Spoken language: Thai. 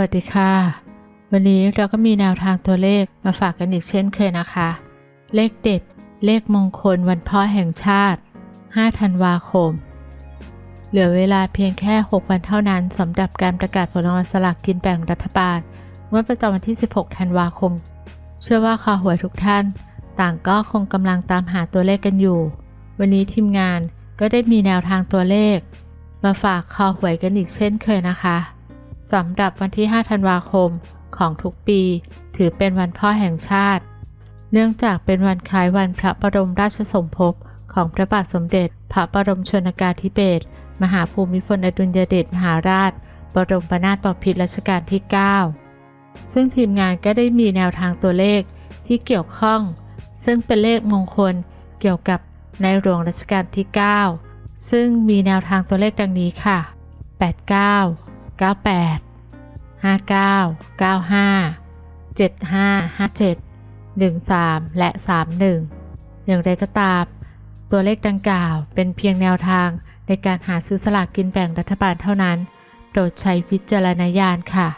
วัสดีค่ะ วันนี้เราก็มีแนวทางตัวเลขมาฝากกันอีกเช่นเคยนะคะ เลขเด็ด เลขมงคลวันพ่อแห่งชาติ 5 ธันวาคม เหลือเวลาเพียงแค่ 6 วันเท่านั้นสำหรับการประกาศผลรางวัลสลากกินแบ่งรัฐบาลงวดประจำวันที่ 16 ธันวาคม เชื่อว่าคอหวยทุกท่าน ต่างก็คงกำลังตามหาตัวเลขกันอยู่ วันนี้ทีมงานก็ได้มีแนวทางตัวเลข มาฝากคอหวยกันอีกเช่นเคยนะคะ สำหรับวันที่ 5 ธันวาคมของทุกปี ถือเป็นวันพ่อแห่งชาติ เนื่องจากเป็นวันคล้ายวันพระบรมราชสมภพของพระบาทสมเด็จ พระบรมชนกาธิเบศรมหาภูมิพลอดุลยเดชมหาราช บรมนาถบพิตรรัชกาลที่ 9 ซึ่งทีมงานก็ได้มีแนวทางตัวเลขที่เกี่ยวข้อง ซึ่งเป็นเลขมงคลเกี่ยวกับในหลวงรัชกาลที่ 9 ซึ่งมีแนวทางตัวเลขดังนี้ค่ะ 89 98 59 95 75 57 13 และ 31 อย่างไรก็ตาม ตัวเลขดังกล่าวเป็นเพียงแนวทางในการหาซื้อสลากกินแบ่งรัฐบาลเท่านั้น โปรดใช้วิจารณญาณค่ะ